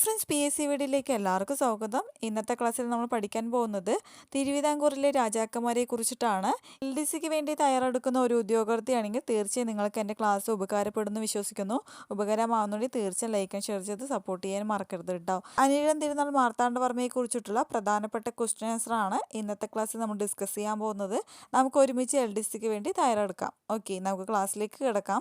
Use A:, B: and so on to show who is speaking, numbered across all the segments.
A: Friends P S C വീഡിയോയിലേക്ക് എല്ലാവർക്കും സ്വാഗതം. ഇന്നത്തെ ക്ലാസ്സിൽ നമ്മൾ പഠിക്കാൻ പോകുന്നത് തിരുവിതാംകൂറിലെ രാജാക്കന്മാരെ കുറിച്ചിട്ടാണ്. എൽ ഡി സിക്ക് വേണ്ടി തയ്യാറെടുക്കുന്ന ഒരു ഉദ്യോഗാർത്ഥിയാണെങ്കിൽ തീർച്ചയായും നിങ്ങൾക്ക് എന്റെ ക്ലാസ് ഉപകാരപ്പെടുന്നു വിശ്വസിക്കുന്നു. ഉപകാരമാവുന്നുണ്ടെങ്കിൽ തീർച്ചയായും ലൈക്ക് ഷെയർ ചെയ്ത് സപ്പോർട്ട് ചെയ്യാൻ മറക്കരുത് കേട്ടോ അനിഴം തിരുനാൾ മാർത്താണ്ഡവർമ്മയെ കുറിച്ചിട്ടുള്ള പ്രധാനപ്പെട്ട ക്വസ്റ്റ്യൻ ആൻസർ ആണ് ഇന്നത്തെ ക്ലാസ്സിൽ നമ്മൾ ഡിസ്കസ് ചെയ്യാൻ പോകുന്നത്. നമുക്ക് ഒരുമിച്ച് എൽ ഡി സിക്ക് വേണ്ടി തയ്യാറെടുക്കാം. ഓക്കെ നമുക്ക് ക്ലാസ്സിലേക്ക് കിടക്കാം.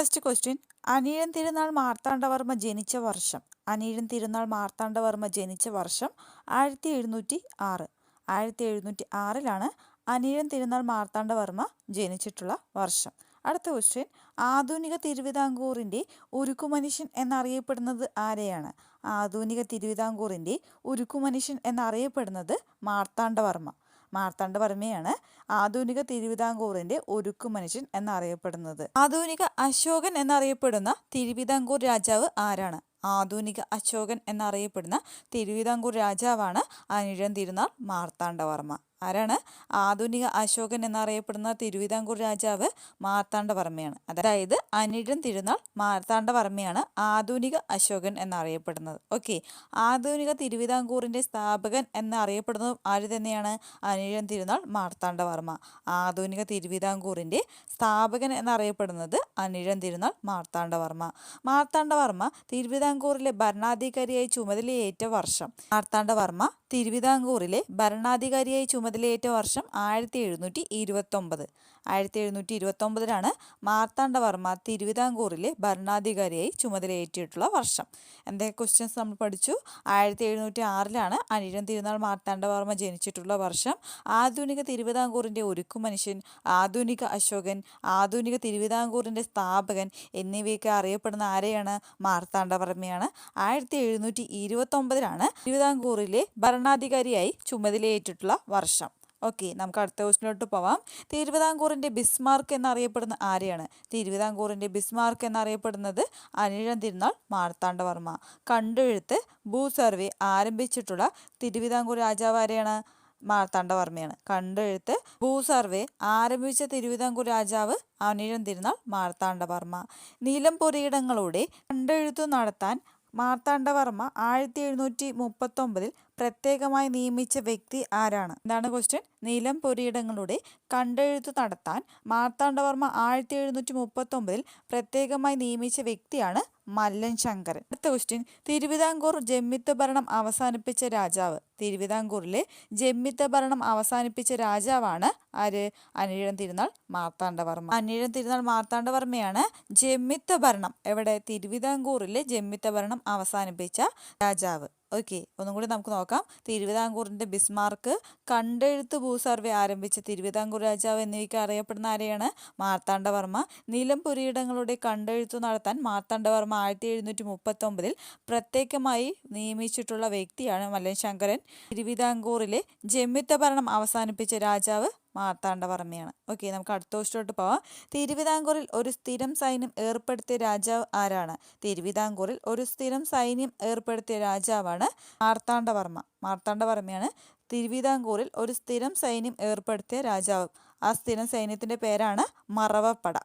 A: ഫസ്റ്റ് ക്വസ്റ്റ്യൻ അനീഴൻ തിരുനാൾ മാർത്താണ്ഡവർമ്മ ജനിച്ച വർഷം. അനീഴൻ തിരുനാൾ മാർത്താണ്ഡവർമ്മ ജനിച്ച വർഷം ആയിരത്തി എഴുന്നൂറ്റി ആറ് ആയിരത്തി എഴുന്നൂറ്റി ആറിലാണ് അനീഴൻ തിരുനാൾ മാർത്താണ്ഡവർമ്മ ജനിച്ചിട്ടുള്ള വർഷം. അടുത്ത ക്വസ്റ്റ്യൻ ആധുനിക തിരുവിതാംകൂറിന്റെ ഉരുക്കുമനുഷ്യൻ എന്നറിയപ്പെടുന്നത് ആരെയാണ്? ആധുനിക തിരുവിതാംകൂറിന്റെ ഉരുക്കുമനുഷ്യൻ എന്നറിയപ്പെടുന്നത് മാർത്താണ്ഡവർമ്മ. മാർത്താണ്ഡവർമ്മയാണ് ആധുനിക തിരുവിതാംകൂറിന്റെ ഒരുക്കു മനുഷ്യൻ എന്നറിയപ്പെടുന്നത്. ആധുനിക അശോകൻ എന്നറിയപ്പെടുന്ന തിരുവിതാംകൂർ രാജാവ് ആരാണ്? ആധുനിക അശോകൻ എന്നറിയപ്പെടുന്ന തിരുവിതാംകൂർ രാജാവാണ് അനിഴം തിരുനാൾ മാർത്താണ്ഡവർമ്മ. ആരാണ്? ആധുനിക അശോകൻ എന്നറിയപ്പെടുന്ന തിരുവിതാംകൂർ രാജാവ് മാർത്താണ്ഡവർമ്മയാണ്. അതായത് അനിഴൻ തിരുനാൾ മാർത്താണ്ഡവർമ്മയാണ് ആധുനിക അശോകൻ എന്നറിയപ്പെടുന്നത്. ഓക്കെ. ആധുനിക തിരുവിതാംകൂറിന്റെ സ്ഥാപകൻ എന്നറിയപ്പെടുന്നതും ആര് തന്നെയാണ്? അനിഴൻ തിരുനാൾ മാർത്താണ്ഡവർമ്മ. ആധുനിക തിരുവിതാംകൂറിന്റെ സ്ഥാപകൻ എന്നറിയപ്പെടുന്നത് അനിഴൻ തിരുനാൾ മാർത്താണ്ഡവർമ്മ. മാർത്താണ്ഡവർമ്മ തിരുവിതാംകൂറിലെ ഭരണാധികാരിയായി ചുമതലയേറ്റ വർഷം. മാർത്താണ്ഡവർമ്മ തിരുവിതാംകൂറിലെ ഭരണാധികാരിയായി ചുമതലയേറ്റ വർഷം ആയിരത്തി എഴുന്നൂറ്റി ഇരുപത്തൊമ്പത് ആയിരത്തി എഴുന്നൂറ്റി ഇരുപത്തൊമ്പതിലാണ് മാർത്താണ്ഡവർമ്മ തിരുവിതാംകൂറിലെ ഭരണാധികാരിയായി ചുമതലയേറ്റിട്ടുള്ള വർഷം. എന്തൊക്കെ ക്വസ്റ്റ്യൻസ് നമ്മൾ പഠിച്ചു? ആയിരത്തി എഴുന്നൂറ്റി ആറിലാണ് അനിഴം തിരുനാൾ മാർത്താണ്ഡവർമ്മ ജനിച്ചിട്ടുള്ള വർഷം. ആധുനിക തിരുവിതാംകൂറിന്റെ ഒരുക്കു മനുഷ്യൻ ആധുനിക അശോകൻ ആധുനിക തിരുവിതാംകൂറിന്റെ സ്ഥാപകൻ എന്നിവയൊക്കെ അറിയപ്പെടുന്ന ആരെയാണ്? മാർത്താണ്ഡവർമ്മയാണ്. ആയിരത്തി എഴുന്നൂറ്റി ഇരുപത്തൊമ്പതിലാണ് തിരുവിതാംകൂറിലെ ഭരണാധികാരിയായി ചുമതലയേറ്റിട്ടുള്ള വർഷം. ഓക്കെ നമുക്ക് അടുത്ത ക്വസ്റ്റിലോട്ട് പോവാം. തിരുവിതാംകൂറിന്റെ ബിസ്മാർക്ക് എന്നറിയപ്പെടുന്ന ആരെയാണ്? തിരുവിതാംകൂറിന്റെ ബിസ്മാർക്ക് എന്നറിയപ്പെടുന്നത് അനിഴം തിരുനാൾ മാർത്താണ്ഡവർമ്മ. കണ്ടെഴുത്ത് ഭൂ സർവേ ആരംഭിച്ചിട്ടുള്ള തിരുവിതാംകൂർ രാജാവ് ആരെയാണ്? മാർത്താണ്ഡവർമ്മയാണ്. കണ്ടെഴുത്ത് ഭൂ സർവേ ആരംഭിച്ച തിരുവിതാംകൂർ രാജാവ് അനിഴം തിരുനാൾ മാർത്താണ്ഡവർമ്മ. നീലം നിലംപൊരിയിടങ്ങളുടെ കണ്ടെഴുത്തു നടത്താൻ മാർത്താണ്ഡവർമ്മ ആയിരത്തി എഴുന്നൂറ്റി മുപ്പത്തൊമ്പതിൽ പ്രത്യേകമായി നിയമിച്ച വ്യക്തി ആരാണ്? എന്താണ് ക്വസ്റ്റ്യൻ നീലം പൊരിയിടങ്ങളുടെ കണ്ടെഴുത്ത് നടത്താൻ മാർത്താണ്ഡവർമ്മ ആയിരത്തി എഴുന്നൂറ്റി മുപ്പത്തൊമ്പതിൽ പ്രത്യേകമായി നിയമിച്ച വ്യക്തിയാണ് മല്ലൻ ശങ്കരൻ. അടുത്ത ക്വസ്റ്റ്യൻ തിരുവിതാംകൂർ ജമ്മിത്ത ഭരണം അവസാനിപ്പിച്ച രാജാവ്. തിരുവിതാംകൂറിലെ ജമ്മിത്ത ഭരണം അവസാനിപ്പിച്ച രാജാവാണ് ആര്? അനിഴം തിരുനാൾ മാർത്താണ്ഡവർമ്മ. അനിഴം തിരുനാൾ മാർത്താണ്ഡവർമ്മയാണ് ജമ്മിത്ത ഭരണം. എവിടെ? തിരുവിതാംകൂറിലെ ജമ്മിത്ത ഭരണം അവസാനിപ്പിച്ച രാജാവ്. ഓക്കെ ഒന്നും കൂടി നമുക്ക് നോക്കാം. തിരുവിതാംകൂറിന്റെ ബിസ്മാർക്ക് കണ്ടെഴുത്ത് ഭൂസർവേ ആരംഭിച്ച തിരുവിതാംകൂർ രാജാവ് എന്നിവയ്ക്ക് അറിയപ്പെടുന്ന ആരെയാണ്? മാർത്താണ്ഡവർമ്മ. നിലം പുരിയിടങ്ങളുടെ കണ്ടെഴുത്ത് നടത്താൻ മാർത്താണ്ഡവർമ്മ ആയിരത്തി എഴുന്നൂറ്റി മുപ്പത്തൊമ്പതിൽ പ്രത്യേകമായി നിയമിച്ചിട്ടുള്ള വ്യക്തിയാണ് മല്ലൻ ശങ്കരൻ. തിരുവിതാംകൂറിലെ ജമ്മിത്ത ഭരണം അവസാനിപ്പിച്ച രാജാവ് മാർത്താണ്ഡവർമ്മയാണ് ഓക്കെ നമുക്ക് അടുത്ത ക്വസ്റ്റിലോട്ട് പോവാം. തിരുവിതാംകൂറിൽ ഒരു സ്ഥിരം സൈന്യം ഏർപ്പെടുത്തിയ രാജാവ് ആരാണ്? തിരുവിതാംകൂറിൽ ഒരു സ്ഥിരം സൈന്യം ഏർപ്പെടുത്തിയ രാജാവാണ് മാർത്താണ്ഡവർമ്മ മാർത്താണ്ഡവർമ്മയാണ് തിരുവിതാംകൂറിൽ ഒരു സ്ഥിരം സൈന്യം ഏർപ്പെടുത്തിയ രാജാവ്. ആ സ്ഥിരം സൈന്യത്തിന്റെ പേരാണ് മറവപ്പട.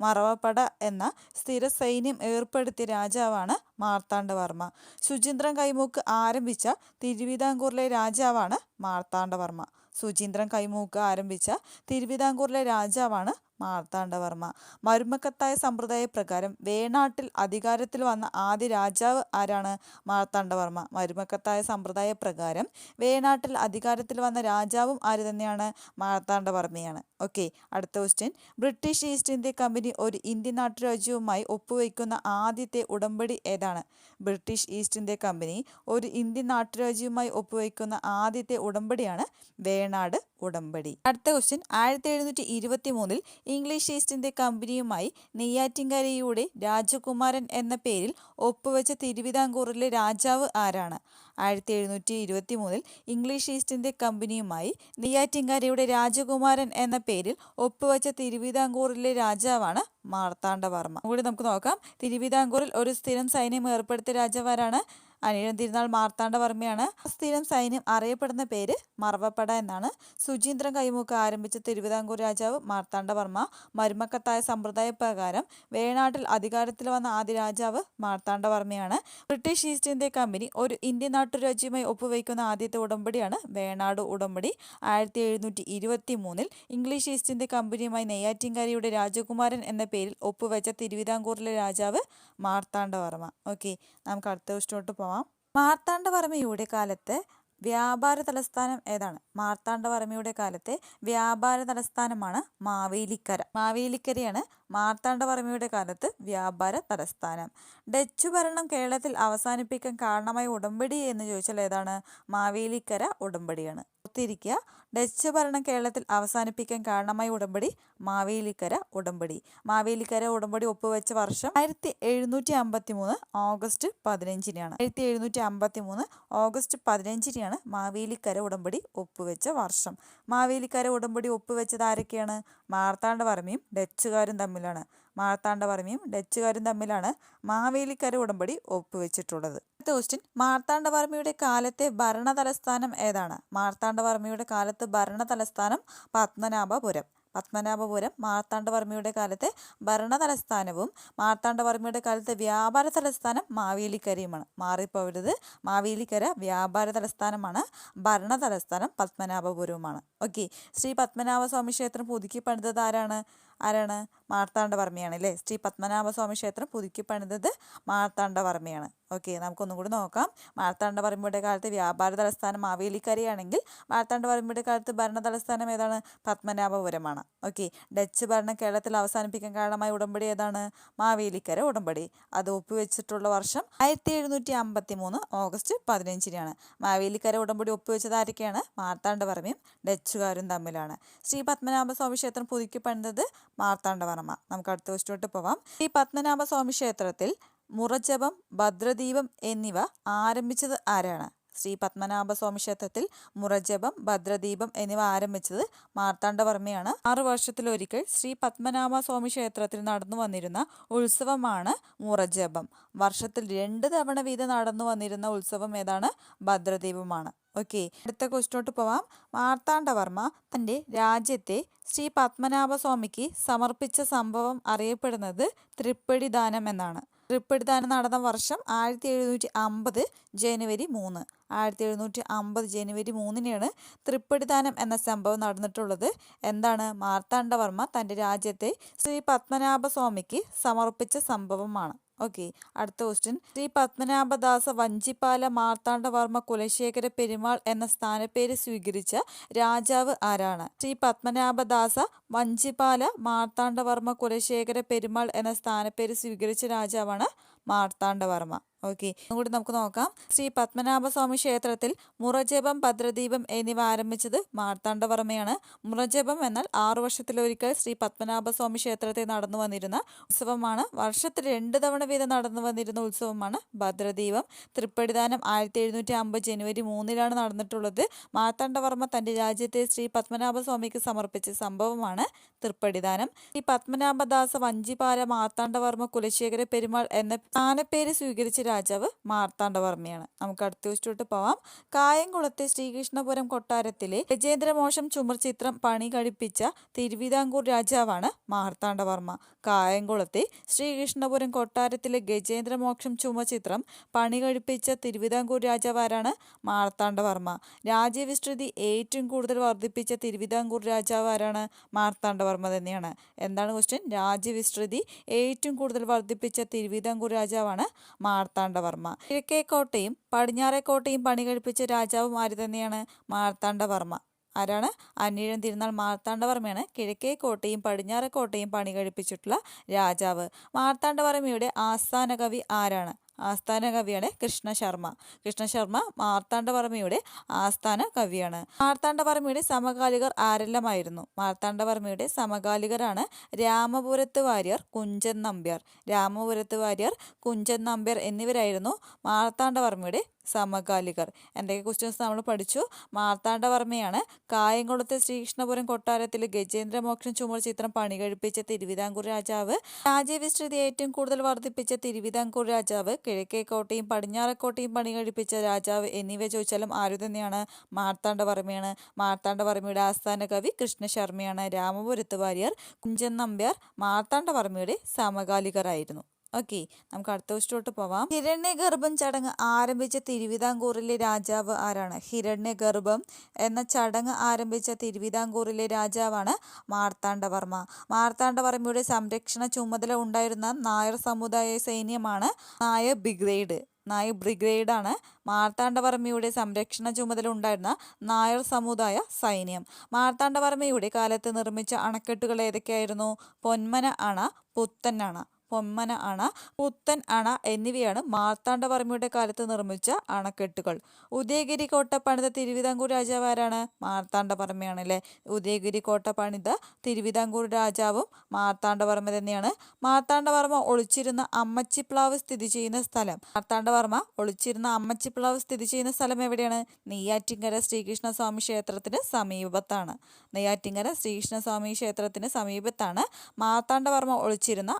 A: മറവപ്പട എന്ന സ്ഥിര സൈന്യം ഏർപ്പെടുത്തിയ രാജാവാണ് മാർത്താണ്ഡവർമ്മ ശുചീന്ദ്രൻ കൈമൂക്ക് ആരംഭിച്ച തിരുവിതാംകൂറിലെ രാജാവാണ് മാർത്താണ്ഡവർമ്മ സുചീന്ദ്രൻ കൈമൂക്ക് ആരംഭിച്ച തിരുവിതാംകൂറിലെ രാജാവാണ് മാർത്താണ്ഡവർമ്മ മരുമക്കത്തായ സമ്പ്രദായ പ്രകാരം വേണാട്ടിൽ അധികാരത്തിൽ വന്ന ആദ്യ രാജാവ് ആരാണ്? മാർത്താണ്ഡവർമ്മ മരുമക്കത്തായ സമ്പ്രദായ പ്രകാരം വേണാട്ടിൽ അധികാരത്തിൽ വന്ന രാജാവും ആര് തന്നെയാണ്? മാർത്താണ്ഡവർമ്മയാണ് ഓക്കെ അടുത്ത question British East India company ഒരു ഇന്ത്യൻ നാട്ടുരാജ്യവുമായി ഒപ്പുവയ്ക്കുന്ന ആദ്യത്തെ ഉടമ്പടി ഏതാണ്? ബ്രിട്ടീഷ് ഈസ്റ്റ് ഇന്ത്യ കമ്പനി ഒരു ഇന്ത്യൻ നാട്ടുരാജ്യവുമായി ഒപ്പുവയ്ക്കുന്ന ആദ്യത്തെ ഉടമ്പടിയാണ് വേണാട്. ഉടമ്പടി. അടുത്ത ക്വസ്റ്റ്യൻ ആയിരത്തി എഴുന്നൂറ്റി ഇരുപത്തി മൂന്നിൽ ഇംഗ്ലീഷ് ഈസ്റ്റ് ഇന്ത്യ കമ്പനിയുമായി നെയ്യാറ്റിൻകരയുടെ രാജകുമാരൻ എന്ന പേരിൽ ഒപ്പുവെച്ച തിരുവിതാംകൂറിലെ രാജാവ് ആരാണ്? ആയിരത്തി എഴുന്നൂറ്റി ഇരുപത്തി മൂന്നിൽ ഇംഗ്ലീഷ് ഈസ്റ്റ് ഇന്ത്യ കമ്പനിയുമായി നെയ്യാറ്റിൻകരയുടെ രാജകുമാരൻ എന്ന പേരിൽ ഒപ്പുവെച്ച തിരുവിതാംകൂറിലെ രാജാവാണ് മാർത്താണ്ഡവർമ്മ കൂടി നമുക്ക് നോക്കാം. തിരുവിതാംകൂറിൽ ഒരു സ്ഥിരം സൈന്യം ഏർപ്പെടുത്തിയ രാജാവാരാണ് അനിഴം തിരുനാൾ മാർത്താണ്ഡവർമ്മയാണ് സ്ഥിരം സൈന്യം അറിയപ്പെടുന്ന പേര് മറവപ്പട എന്നാണ്. സുചീന്ദ്രൻ കൈമുക്ക് ആരംഭിച്ച തിരുവിതാംകൂർ രാജാവ് മാർത്താണ്ഡവർമ്മ മരുമക്കത്തായ സമ്പ്രദായ പ്രകാരം വേണാട്ടിൽ അധികാരത്തിൽ വന്ന ആദ്യ രാജാവ് മാർത്താണ്ഡവർമ്മയാണ് ബ്രിട്ടീഷ് ഈസ്റ്റ് ഇന്ത്യ കമ്പനി ഒരു ഇന്ത്യൻ നാട്ടുരാജ്യവുമായി ഒപ്പുവയ്ക്കുന്ന ആദ്യത്തെ ഉടമ്പടിയാണ് വേണാട് ഉടമ്പടി. ആയിരത്തി എഴുന്നൂറ്റി ഇരുപത്തി മൂന്നിൽ ഇംഗ്ലീഷ് ഈസ്റ്റ് ഇന്ത്യ കമ്പനിയുമായി നെയ്യാറ്റിൻകാരിയുടെ രാജകുമാരൻ എന്ന പേരിൽ ഒപ്പുവെച്ച തിരുവിതാംകൂറിലെ രാജാവ് മാർത്താണ്ഡവർമ്മ ഓക്കെ നമുക്ക് അടുത്ത ക്വസ്റ്റ്യനോട്ട് പോവാം. മാർത്താണ്ഡവർമ്മയുടെ കാലത്ത് വ്യാപാര തലസ്ഥാനം ഏതാണ്? മാർത്താണ്ഡവർമ്മയുടെ കാലത്തെ വ്യാപാര തലസ്ഥാനമാണ് മാവേലിക്കര. മാവേലിക്കരയാണ് മാർത്താണ്ഡവർമ്മയുടെ കാലത്ത് വ്യാപാര തലസ്ഥാനം. ഡച്ചു ഭരണം കേരളത്തിൽ അവസാനിപ്പിക്കാൻ കാരണമായ ഉടമ്പടി എന്ന് ചോദിച്ചാൽ ഏതാണ്? മാവേലിക്കര ഉടമ്പടിയാണ്. ഓർത്തിരിക്കുക ഡച്ച് ഭരണം കേരളത്തിൽ അവസാനിപ്പിക്കാൻ കാരണമായ ഉടമ്പടി മാവേലിക്കര ഉടമ്പടി. മാവേലിക്കര ഉടമ്പടി ഒപ്പുവെച്ച വർഷം ആയിരത്തി എഴുന്നൂറ്റി അമ്പത്തി മൂന്ന് ഓഗസ്റ്റ് പതിനഞ്ചിനാണ്. ആയിരത്തി എഴുന്നൂറ്റി അമ്പത്തി മൂന്ന് ഓഗസ്റ്റ് പതിനഞ്ചിനാണ് മാവേലിക്കര ഉടമ്പടി ഒപ്പുവെച്ച വർഷം. മാവേലിക്കര ഉടമ്പടി ഒപ്പുവെച്ചത് ആരൊക്കെയാണ്? മാർത്താണ്ഡവർമ്മയും ഡച്ചുകാരും തമ്മിലാണ്. മാർത്താണ്ഡവർമ്മയും ഡച്ചുകാരും തമ്മിലാണ് മാവേലിക്കര ഉടമ്പടി ഒപ്പുവെച്ചിട്ടുള്ളത്. അടുത്ത ക്വസ്റ്റ്യൻ മാർത്താണ്ഡവർമ്മയുടെ കാലത്തെ ഭരണ തലസ്ഥാനം ഏതാണ്? മാർത്താണ്ഡവർമ്മയുടെ കാലത്ത് ഭരണ തലസ്ഥാനം പത്മനാഭപുരം. പത്മനാഭപുരം മാർത്താണ്ഡവർമ്മയുടെ കാലത്തെ ഭരണ തലസ്ഥാനവും മാർത്താണ്ഡവർമ്മയുടെ കാലത്തെ വ്യാപാര തലസ്ഥാനം മാവേലിക്കരയുമാണ്. മാറിപ്പോവരുത് മാവേലിക്കര വ്യാപാര തലസ്ഥാനമാണ് ഭരണ തലസ്ഥാനം പത്മനാഭപുരവുമാണ്. ഓക്കെ ശ്രീ പത്മനാഭസ്വാമി ക്ഷേത്രം പുതുക്കി പണിതത് ആരാണ്? ആരാണ്? മാർത്താണ്ഡവർമ്മയാണ് അല്ലേ? ശ്രീ പത്മനാഭസ്വാമി ക്ഷേത്രം പുതുക്കി പണിതത് മാർത്താണ്ഡവർമ്മയാണ്. ഓക്കെ നമുക്കൊന്നും കൂടി നോക്കാം. മാർത്താണ്ഡവർമ്മയുടെ കാലത്ത് വ്യാപാര തലസ്ഥാനം മാവേലിക്കരയാണെങ്കിൽ മാർത്താണ്ഡവർമ്മയുടെ കാലത്ത് ഭരണ തലസ്ഥാനം ഏതാണ്? പത്മനാഭപുരമാണ്. ഓക്കെ ഡച്ച് ഭരണം കേരളത്തിൽ അവസാനിപ്പിക്കാൻ കാരണമായ ഉടമ്പടി ഏതാണ്? മാവേലിക്കര ഉടമ്പടി. അത് ഒപ്പുവെച്ചിട്ടുള്ള വർഷം ആയിരത്തി എഴുന്നൂറ്റി അമ്പത്തി മൂന്ന് ഓഗസ്റ്റ് പതിനഞ്ചിനാണ്. മാവേലിക്കര ഉടമ്പടി ഒപ്പുവെച്ചത് ആരൊക്കെയാണ്? മാർത്താണ്ഡവർമ്മയും ഡച്ചുകാരും തമ്മിലാണ്. ശ്രീ പത്മനാഭസ്വാമി ക്ഷേത്രം പുതുക്കി പണിതത് മാർത്താണ്ഡവർമ്മ. നമുക്ക് അടുത്ത ക്വസ്റ്റ്യനോട്ട് പോവാം. ഈ പത്മനാഭസ്വാമി ക്ഷേത്രത്തിൽ മുറജപം ഭദ്രദീപം എന്നിവ ആരംഭിച്ചത് ആരാണ്? ശ്രീ പത്മനാഭസ്വാമി ക്ഷേത്രത്തിൽ മുറജപം ഭദ്രദീപം എന്നിവ ആരംഭിച്ചത് മാർത്താണ്ഡവർമ്മയാണ്. ആറു വർഷത്തിലൊരിക്കൽ ശ്രീ പത്മനാഭ സ്വാമി ക്ഷേത്രത്തിൽ നടന്നു വന്നിരുന്ന ഉത്സവമാണ് മുറജപം. വർഷത്തിൽ രണ്ട് തവണ വീതം നടന്നു വന്നിരുന്ന ഉത്സവം ഏതാണ്? ഭദ്രദീപമാണ്. ഓക്കെ അടുത്ത ക്വസ്റ്റിനോട്ട് പോവാം. മാർത്താണ്ഡവർമ്മ തന്റെ രാജ്യത്തെ ശ്രീ പത്മനാഭസ്വാമിക്ക് സമർപ്പിച്ച സംഭവം അറിയപ്പെടുന്നത് തൃപ്പടിദാനം എന്നാണ്. തൃപ്പടിദാനം നടന്ന വർഷം ആയിരത്തി എഴുന്നൂറ്റി അമ്പത് ജനുവരി മൂന്ന്. ആയിരത്തി എഴുന്നൂറ്റി അമ്പത് ജനുവരി മൂന്നിനാണ് തൃപ്പടിദാനം എന്ന സംഭവം നടന്നിട്ടുള്ളത്. എന്താണ്? മാർത്താണ്ഡവർമ്മ തന്റെ രാജ്യത്തെ ശ്രീ പത്മനാഭസ്വാമിക്ക് സമർപ്പിച്ച സംഭവമാണ്. ഓക്കെ അടുത്ത ക്വസ്റ്റ്യൻ ശ്രീ പത്മനാഭദാസ വഞ്ചിപ്പാല മാർത്താണ്ഡവർമ്മ കുലശേഖര പെരുമാൾ എന്ന സ്ഥാനപ്പേര് സ്വീകരിച്ച രാജാവ് ആരാണ്? ശ്രീ പത്മനാഭദാസ വഞ്ചിപ്പാല മാർത്താണ്ഡവർമ്മ കുലശേഖര പെരുമാൾ എന്ന സ്ഥാനപ്പേര് സ്വീകരിച്ച രാജാവാണ് മാർത്താണ്ഡവർമ്മ. ഓക്കെ. കൂടി നമുക്ക് നോക്കാം. ശ്രീ പത്മനാഭസ്വാമി ക്ഷേത്രത്തിൽ മുറജപം ഭദ്രദീപം എന്നിവ ആരംഭിച്ചത് മാർത്താണ്ഡവർമ്മയാണ്. മുറജപം എന്നാൽ ആറു വർഷത്തിലൊരിക്കൽ ശ്രീ പത്മനാഭസ്വാമി ക്ഷേത്രത്തിൽ നടന്നു വന്നിരുന്ന ഉത്സവമാണ്. വർഷത്തിൽ രണ്ട് തവണ വീതം നടന്നു വന്നിരുന്ന ഉത്സവമാണ് ഭദ്രദീപം. തൃപ്പടിദാനം ആയിരത്തി എഴുന്നൂറ്റി അമ്പത് ജനുവരി മൂന്നിലാണ് നടന്നിട്ടുള്ളത്. മാർത്താണ്ഡവർമ്മ തന്റെ രാജ്യത്തെ ശ്രീ പത്മനാഭസ്വാമിക്ക് സമർപ്പിച്ച സംഭവമാണ് തൃപ്പടിദാനം. ശ്രീ പത്മനാഭദാസ വഞ്ചിപാല മാർത്താണ്ഡവർമ്മ കുലശേഖര പെരുമാൾ എന്ന സ്ഥാനപ്പേര് സ്വീകരിച്ച രാജാവ് മാർത്താണ്ഡവർമ്മയാണ്. നമുക്ക് അടുത്ത ദിവസത്തോട്ട് പോവാം. കായംകുളത്തെ ശ്രീകൃഷ്ണപുരം കൊട്ടാരത്തിലെ ഗജേന്ദ്രമോഷം ചുമർ ചിത്രം പണി കഴിപ്പിച്ച തിരുവിതാംകൂർ രാജാവാണ് മാർത്താണ്ഡവർമ്മ. കായംകുളത്തെ ശ്രീകൃഷ്ണപുരം കൊട്ടാരത്തിലെ ഗജേന്ദ്രമോക്ഷം ചുമചിത്രം പണി കഴിപ്പിച്ച തിരുവിതാംകൂർ രാജാവാരാണ് മാർത്താണ്ഡവർമ്മ. രാജ്യവിസ്തൃതി ഏറ്റവും കൂടുതൽ വർദ്ധിപ്പിച്ച തിരുവിതാംകൂർ രാജാവാരാണ് മാർത്താണ്ഡവർമ്മ തന്നെയാണ്. എന്താണ് ക്വസ്റ്റ്യൻ രാജ്യവിസ്തൃതി ഏറ്റവും കൂടുതൽ വർദ്ധിപ്പിച്ച തിരുവിതാംകൂർ രാജാവാണ് മാർത്താണ്ഡവർമ്മ. കിഴക്കേക്കോട്ടയും പടിഞ്ഞാറേക്കോട്ടയും പണി കഴിപ്പിച്ച രാജാവും ആര് തന്നെയാണ്? മാർത്താണ്ഡവർമ്മ. ആരാണ്? അന്യഴം തിരുനാൾ മാർത്താണ്ഡവർമ്മയാണ്. കിഴക്കേ കോട്ടയും പടിഞ്ഞാറക്കോട്ടയും പണി കഴിപ്പിച്ചിട്ടുള്ള രാജാവ്. മാർത്താണ്ഡവർമ്മയുടെ ആസ്ഥാന കവി ആരാണ് ആസ്ഥാന കവിയാണ് കൃഷ്ണശർമ്മ കൃഷ്ണശർമ്മ മാർത്താണ്ഡവർമ്മയുടെ ആസ്ഥാന കവിയാണ് മാർത്താണ്ഡവർമ്മയുടെ സമകാലികർ ആരെല്ലാമായിരുന്നു? മാർത്താണ്ഡവർമ്മയുടെ സമകാലികരാണ് രാമപുരത്ത് വാര്യർ കുഞ്ചൻ നമ്പ്യാർ. രാമപുരത്ത് വാര്യർ കുഞ്ചൻ നമ്പ്യാർ എന്നിവരായിരുന്നു മാർത്താണ്ഡവർമ്മയുടെ സമകാലികർ. എന്തൊക്കെ ക്വസ്റ്റ്യൻസ് നമ്മൾ പഠിച്ചു. മാർത്താണ്ഡവർമ്മയാണ് കായംകുളത്തെ ശ്രീകൃഷ്ണപുരം കൊട്ടാരത്തിൽ ഗജേന്ദ്രമോക്ഷം ചുമർ ചിത്രം പണി കഴിപ്പിച്ച തിരുവിതാംകൂർ രാജാവ്. രാജ്യവിസ്തൃതി ഏറ്റവും കൂടുതൽ വർദ്ധിപ്പിച്ച തിരുവിതാംകൂർ രാജാവ്. കിഴക്കേക്കോട്ടയും പടിഞ്ഞാറക്കോട്ടയും പണി കഴിപ്പിച്ച രാജാവ് എന്നിവ ചോദിച്ചാലും ആരു തന്നെയാണ് മാർത്താണ്ഡവർമ്മയാണ് മാർത്താണ്ഡവർമ്മയുടെ ആസ്ഥാന കവി കൃഷ്ണശർമ്മയാണ് രാമപുരത്ത് വാര്യർ കുഞ്ചൻ നമ്പ്യാർ മാർത്താണ്ഡവർമ്മയുടെ സമകാലികരായിരുന്നു. ഓക്കെ നമുക്ക് അടുത്ത ക്വസ്റ്റ്യനോട്ട് പോവാം. ഹിരണ്യഗർഭം ചടങ്ങ് ആരംഭിച്ച തിരുവിതാംകൂറിലെ രാജാവ് ആരാണ്? ഹിരണ്യഗർഭം എന്ന ചടങ്ങ് ആരംഭിച്ച തിരുവിതാംകൂറിലെ രാജാവാണ് മാർത്താണ്ഡവർമ്മ. മാർത്താണ്ഡവർമ്മയുടെ സംരക്ഷണ ചുമതല ഉണ്ടായിരുന്ന നായർ സമുദായ സൈന്യമാണ് നായർ ബ്രിഗേഡ്. നായർ ബ്രിഗേഡാണ് മാർത്താണ്ഡവർമ്മയുടെ സംരക്ഷണ ചുമതല ഉണ്ടായിരുന്ന നായർ സമുദായ സൈന്യം. മാർത്താണ്ഡവർമ്മയുടെ കാലത്ത് നിർമ്മിച്ച അണക്കെട്ടുകൾ ഏതൊക്കെയായിരുന്നു? പൊന്മന അണ പുത്തൻ അണ. പൊന്മന അണ പുത്തൻ അണ എന്നിവയാണ് മാർത്താണ്ഡവർമ്മയുടെ കാലത്ത് നിർമ്മിച്ച അണക്കെട്ടുകൾ. ഉദയഗിരി കോട്ട പണിത തിരുവിതാംകൂർ രാജാവ് ആരാണ്? മാർത്താണ്ഡവർമ്മയാണ് അല്ലേ ഉദയഗിരി കോട്ട പണിത തിരുവിതാംകൂർ രാജാവും മാർത്താണ്ഡവർമ്മ തന്നെയാണ്. മാർത്താണ്ഡവർമ്മ ഒളിച്ചിരുന്ന അമ്മച്ചിപ്ലാവ് സ്ഥിതി ചെയ്യുന്ന സ്ഥലം. മാർത്താണ്ഡവർമ്മ ഒളിച്ചിരുന്ന അമ്മച്ചിപ്ലാവ് സ്ഥിതി ചെയ്യുന്ന സ്ഥലം എവിടെയാണ്? നെയ്യാറ്റിങ്കര ശ്രീകൃഷ്ണസ്വാമി ക്ഷേത്രത്തിന് സമീപത്താണ്. നെയ്യാറ്റിങ്കര ശ്രീകൃഷ്ണസ്വാമി ക്ഷേത്രത്തിന് സമീപത്താണ് മാർത്താണ്ഡവർമ്മ ഒളിച്ചിരുന്ന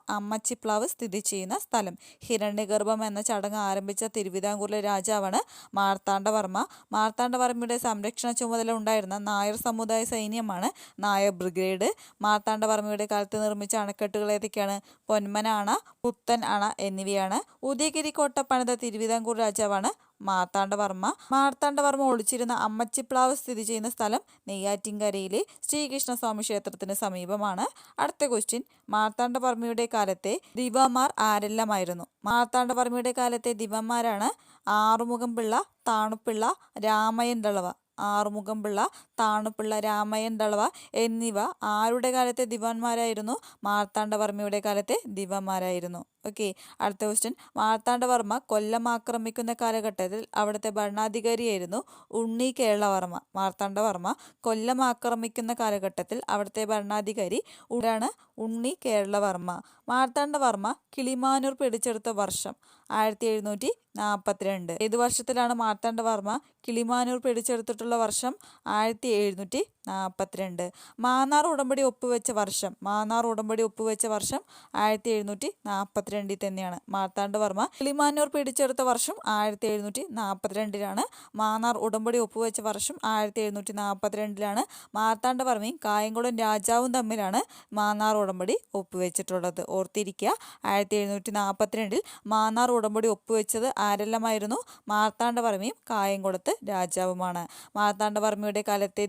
A: അമ്മച്ചിപ്ലാവ് സ്ഥിതി ചെയ്യുന്ന സ്ഥലം. ഹിരണ്യഗർഭം എന്ന ചടങ്ങ് ആരംഭിച്ച തിരുവിതാംകൂറിലെ രാജാവാണ് മാർത്താണ്ഡവർമ്മ. മാർത്താണ്ഡവർമ്മയുടെ സംരക്ഷണ ചുമതല ഉണ്ടായിരുന്ന നായർ സമുദായ സൈന്യമാണ് നായർ ബ്രിഗേഡ്. മാർത്താണ്ഡവർമ്മയുടെ കാലത്ത് നിർമ്മിച്ച അണക്കെട്ടുകൾ ഏതൊക്കെയാണ്? പൊന്മന അണ പുത്തൻ അണ എന്നിവയാണ്. ഉദയഗിരി കോട്ട പണിത തിരുവിതാംകൂർ രാജാവാണ് മാർത്താണ്ഡവർമ്മ. മാർത്താണ്ഡവർമ്മ ഒളിച്ചിരുന്ന അമ്മച്ചിപ്ലാവ് സ്ഥിതി ചെയ്യുന്ന സ്ഥലം നെയ്യാറ്റിൻകരയിലെ ശ്രീകൃഷ്ണസ്വാമി ക്ഷേത്രത്തിന് സമീപമാണ്. അടുത്ത ക്വസ്റ്റ്യൻ മാർത്താണ്ഡവർമ്മയുടെ കാലത്തെ ദിവമാർ ആരെല്ലാമായിരുന്നു? മാർത്താണ്ഡവർമ്മയുടെ കാലത്തെ ദിവന്മാരാണ് ആറുമുഖം പിള്ള താണുപിള്ള രാമയൻ ദളവ ആറുമുഖം പിള്ള താണുപിള്ള രാമയൻ ദളവ എന്നിവ ആരുടെ കാലത്തെ ദിവാന്മാരായിരുന്നു? മാർത്താണ്ഡവർമ്മയുടെ കാലത്തെ ദിവാന്മാരായിരുന്നു. ഓക്കെ അടുത്ത ക്വസ്റ്റ്യൻ മാർത്താണ്ഡവർമ്മ കൊല്ലം ആക്രമിക്കുന്ന കാലഘട്ടത്തിൽ അവിടുത്തെ ഭരണാധികാരിയായിരുന്നു ഉണ്ണി കേരളവർമ്മ മാർത്താണ്ഡവർമ്മ കൊല്ലം ആക്രമിക്കുന്ന കാലഘട്ടത്തിൽ അവിടുത്തെ ഭരണാധികാരി ഉടാണ് ഉണ്ണി കേരളവർമ്മ മാർത്താണ്ഡവർമ്മ കിളിമാനൂർ പിടിച്ചെടുത്ത വർഷം ആയിരത്തി എഴുന്നൂറ്റി നാൽപ്പത്തിരണ്ട് ഏത് വർഷത്തിലാണ് മാർത്താണ്ഡവർമ്മ കിളിമാനൂർ പിടിച്ചെടുത്തിട്ടുള്ള വർഷം ആയിരത്തി എഴുന്നൂറ്റി നാൽപ്പത്തിരണ്ട് മാന്നാർ ഉടമ്പടി ഒപ്പുവെച്ച വർഷം. മാന്നാർ ഉടമ്പടി ഒപ്പുവെച്ച വർഷം ആയിരത്തി എഴുന്നൂറ്റി നാൽപ്പത്തിരണ്ടിൽ തന്നെയാണ് മാർത്താണ്ഡവർമ്മ കിളിമാനൂർ പിടിച്ചെടുത്ത വർഷം ആയിരത്തി എഴുന്നൂറ്റി നാൽപ്പത്തിരണ്ടിലാണ് മാന്നാർ ഉടമ്പടി ഒപ്പുവെച്ച വർഷം ആയിരത്തി എഴുന്നൂറ്റി നാൽപ്പത്തിരണ്ടിലാണ് മാർത്താണ്ഡവർമ്മയും കായംകുളം രാജാവും തമ്മിലാണ് മാന്നാർ ഉടമ്പടി ഒപ്പുവെച്ചിട്ടുള്ളത്. ഓർത്തിരിക്കുക ആയിരത്തി എഴുന്നൂറ്റി നാൽപ്പത്തിരണ്ടിൽ മാന്നാർ ഉടമ്പടി ഒപ്പുവെച്ചത് ആരെല്ലാമായിരുന്നു? മാർത്താണ്ഡവർമ്മയും കായംകുളത്ത് രാജാവുമാണ്. മാർത്താണ്ഡവർമ്മയുടെ കാലത്തെ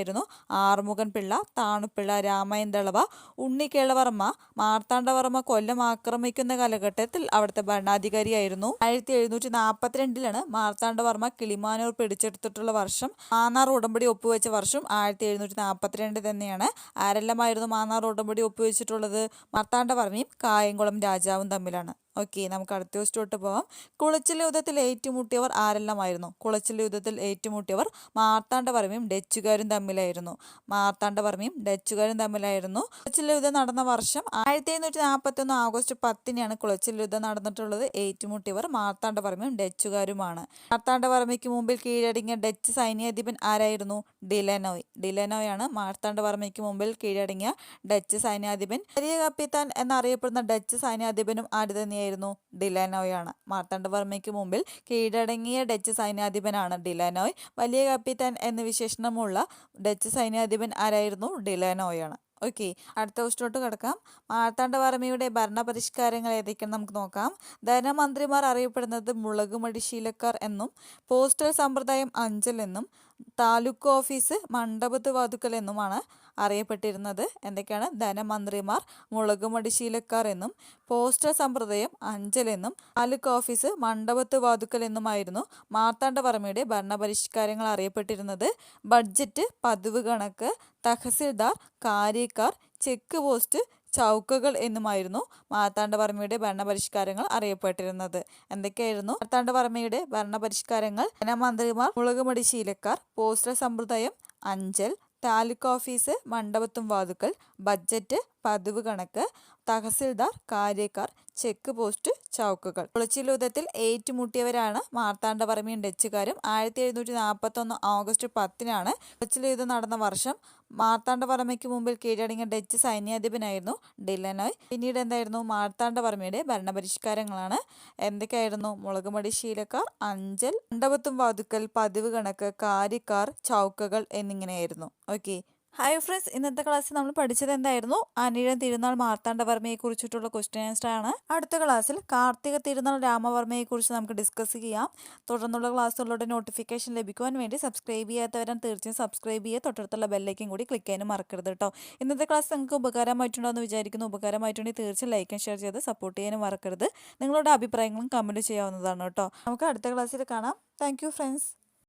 A: ദിവാന്മാരായിരുന്നു ആറുമുഖൻ പിള്ള താണുപിള്ള രാമയൻ ദളവ ഉണ്ണിക്കേളവർമ്മ മാർത്താണ്ഡവർമ്മ കൊല്ലം ആക്രമിക്കുന്ന കാലഘട്ടത്തിൽ അവിടുത്തെ ഭരണാധികാരിയായിരുന്നു. ആയിരത്തി എഴുന്നൂറ്റി നാൽപ്പത്തിരണ്ടിലാണ് മാർത്താണ്ഡവർമ്മ കിളിമാനൂർ പിടിച്ചെടുത്തിട്ടുള്ള വർഷം. മാന്നാർ ഉടമ്പടി ഒപ്പുവെച്ച വർഷം ആയിരത്തി എഴുന്നൂറ്റി നാൽപ്പത്തിരണ്ട് തന്നെയാണ്. ആരെല്ലാമായിരുന്നു മാന്നാർ ഉടമ്പടി ഒപ്പുവെച്ചിട്ടുള്ളത്? മാർത്താണ്ഡവർമ്മയും കായംകുളം രാജാവും തമ്മിലാണ്. ഓക്കെ നമുക്ക് അടുത്ത ദിവസത്തോട്ട് പോവാം. കുളച്ചിൽ യുദ്ധത്തിൽ ഏറ്റുമുട്ടിയവർ ആരെല്ലാമായിരുന്നു? കുളച്ചിൽ യുദ്ധത്തിൽ ഏറ്റുമുട്ടിയവർ മാർത്താണ്ഡവർമ്മയും ഡച്ചുകാരും തമ്മിലായിരുന്നു. മാർത്താണ്ഡവർമ്മയും ഡച്ചുകാരും തമ്മിലായിരുന്നു. കുളച്ചിൽ യുദ്ധം നടന്ന വർഷം ആയിരത്തി എഴുന്നൂറ്റി നാൽപ്പത്തി ഒന്ന് ആഗസ്റ്റ് പത്തിനാണ് കുളച്ചിൽ യുദ്ധം നടന്നിട്ടുള്ളത്. ഏറ്റുമുട്ടിയവർ മാർത്താണ്ഡവർമ്മയും ഡച്ചുകാരുമാണ്. മാർത്താണ്ഡവർമ്മയ്ക്ക് മുമ്പിൽ കീഴടങ്ങിയ ഡച്ച് സൈന്യാധിപൻ ആരായിരുന്നു? ഡിലനോയ്. ഡിലനോയ് ഡിലനോയാണ് മാർത്താണ്ഡവർമ്മയ്ക്ക് മുമ്പിൽ കീഴടങ്ങിയ ഡച്ച് സൈന്യാധിപൻ. വലിയ കപ്പിത്താൻ എന്നറിയപ്പെടുന്ന ഡച്ച് സൈന്യാധിപനും ആര് തന്നെയായിരുന്നു ഡിലനോയാണ്. മാർത്താണ്ഡവർമ്മയ്ക്ക് മുമ്പിൽ കീഴടങ്ങിയ ഡച്ച് സൈന്യാധിപനാണ് ഡിലനോയ്. വലിയ കപ്പിത്താൻ എന്ന വിശേഷണമുള്ള ഡച്ച് സൈന്യാധിപൻ ആരായിരുന്നു? ഡിലനോയാണ്. ഓക്കെ അടുത്ത ക്വസ്റ്റോട്ട് കിടക്കാം. മാർത്താണ്ഡവർമ്മയുടെ ഭരണപരിഷ്കാരങ്ങൾ ഏതൊക്കെയാണ് നമുക്ക് നോക്കാം. ധനമന്ത്രിമാർ അറിയപ്പെടുന്നത് മുളകുമടി ശീലക്കാർ എന്നും പോസ്റ്റൽ സമ്പ്രദായം അഞ്ചൽ എന്നും താലൂക്ക് ഓഫീസ് മണ്ഡപത്ത് വാതുക്കൽ എന്നുമാണ്. അറിയപ്പെട്ടിരുന്നത്. എന്തൊക്കെയാണ്? ധനമന്ത്രിമാർ മുളകുമടി ശീലക്കാർ എന്നും പോസ്റ്റർ സമ്പ്രദായം അഞ്ചൽ എന്നും താലൂക്ക് ഓഫീസ് മണ്ഡപത്ത് വാതുക്കൽ എന്നുമായിരുന്നു മാർത്താണ്ഡവർമ്മയുടെ ഭരണപരിഷ്കാരങ്ങൾ അറിയപ്പെട്ടിരുന്നത്. ബഡ്ജറ്റ് പതിവ് കണക്ക് തഹസിൽദാർ കാര്യക്കാർ ചെക്ക് പോസ്റ്റ് ചൗക്കുകൾ എന്നുമായിരുന്നു മാർത്താണ്ഡവർമ്മയുടെ ഭരണപരിഷ്കാരങ്ങൾ അറിയപ്പെട്ടിരുന്നത്. എന്തൊക്കെയായിരുന്നു മാർത്താണ്ഡവർമ്മയുടെ ഭരണപരിഷ്കാരങ്ങൾ? ധനമന്ത്രിമാർ മുളകുമടി ശീലക്കാർ പോസ്റ്റൽ സമ്പ്രദായം അഞ്ചൽ താലൂക്ക് ഓഫീസ് മണ്ഡപത്തും വാതുക്കൽ ബഡ്ജറ്റ് പതിവ് കണക്ക് തഹസിൽദാർ കാര്യക്കാർ ചെക്ക് പോസ്റ്റ് ചൗക്കുകൾ. കുളച്ചിലുദത്തിൽ ഏറ്റുമുട്ടിയവരാണ് മാർത്താണ്ഡപറമ്പിയും ഡച്ചുകാരും ആയിരത്തി എഴുന്നൂറ്റി നാൽപ്പത്തൊന്ന് ഓഗസ്റ്റ് പത്തിനാണ് കുളച്ചിലുയുദ്ധം നടന്ന വർഷം മാർത്താണ്ഡവർമ്മയ്ക്ക് മുമ്പിൽ കീഴടങ്ങിയ ഡച്ച് സൈന്യാധിപനായിരുന്നു ഡില്ലനോയ്. പിന്നീട് എന്തായിരുന്നു? മാർത്താണ്ഡവർമ്മയുടെ ഭരണപരിഷ്കാരങ്ങളാണ്. എന്തൊക്കെയായിരുന്നു? മുളകുമടി ശീലക്കാർ അഞ്ചൽ മണ്ഡപത്തും വാതുക്കൽ പതിവ് കണക്ക് കാര്യക്കാർ ചൗക്കകൾ എന്നിങ്ങനെയായിരുന്നു. ഓക്കെ. ഹായ് ഫ്രണ്ട്സ് ഇന്നത്തെ ക്ലാസ്സിൽ നമ്മൾ പഠിച്ചത് എന്തായിരുന്നു? അനിഴം തിരുനാൾ മാർത്താണ്ഡവർമ്മയെ കുറിച്ചിട്ടുള്ള ക്വസ്റ്റ്യൻ ആൻസർ ആണ്. അടുത്ത ക്ലാസ്സിൽ കാർത്തിക തിരുനാൾ രാമവർമ്മയെ കുറിച്ച് നമുക്ക് ഡിസ്കസ് ചെയ്യാം. തുടർന്നുള്ള ക്ലാസ്സുകളുടെ നോട്ടിഫിക്കേഷൻ ലഭിക്കുവാൻ വേണ്ടി സബ്സ്ക്രൈബ് ചെയ്യാത്തവരാൻ തീർച്ചയായും സബ്സ്ക്രൈബ് ചെയ്യുക. തൊട്ടടുത്തുള്ള ബെല്ലേക്കും കൂടി ക്ലിക്ക് ചെയ്യാനും മറക്കരുത് കേട്ടോ ഇന്നത്തെ ക്ലാസ് നിങ്ങൾക്ക് ഉപകാരമായിട്ടുണ്ടോ എന്ന് വിചാരിക്കുന്നു. ഉപകാരമായിട്ടുണ്ടെങ്കിൽ തീർച്ചയായും ലൈക്ക് ലൈക്കും ഷെയർ ചെയ്ത് സപ്പോർട്ട് ചെയ്യാനും മറക്കരുത്. നിങ്ങളുടെ അഭിപ്രായങ്ങളും കമന്റ് ചെയ്യാവുന്നതാണ് കേട്ടോ നമുക്ക് അടുത്ത ക്ലാസ്സിൽ കാണാം. Thank friends